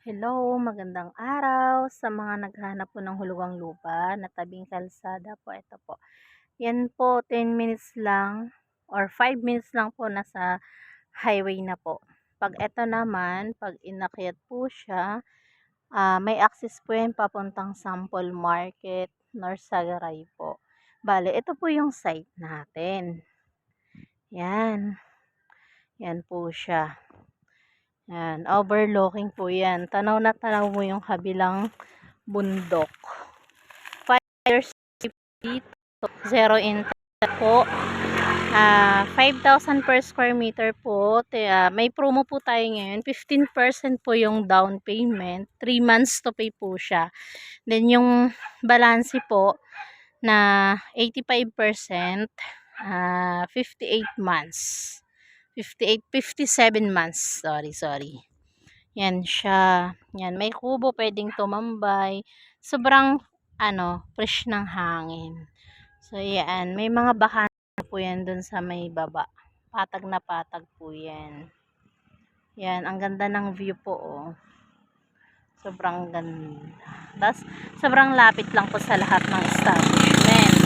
Hello, magandang araw sa mga naghahanap po ng hulugang lupa na tabing kalsada po. Ito po. Yan po, 10 minutes lang or 5 minutes lang po nasa highway na po. Pag ito naman, pag inakyat po siya, ah, may access po yan papuntang Sample Market, North Sagaray po. Bale, ito po yung site natin. Yan. Yan po siya. Yan, overlooking po yan. Tanaw na tanaw mo yung kabilang bundok. 5 years dito. Zero interest po. Ah, 5,000 per square meter po. Ah, may promo po tayo ngayon. 15% po yung down payment. 3 months to pay po siya. Then yung balance po na 85% ah 58 months. 58, 57 months. Sorry, sorry. Yan siya. Yan, may kubo pwedeng tumambay. Sobrang, ano, fresh ng hangin. So, yan. May mga bakan po yan dun sa may baba. Patag na patag po yan. Yan, ang ganda ng view po, oh. Sobrang ganda. Tapos, sobrang lapit lang po sa lahat ng establishment.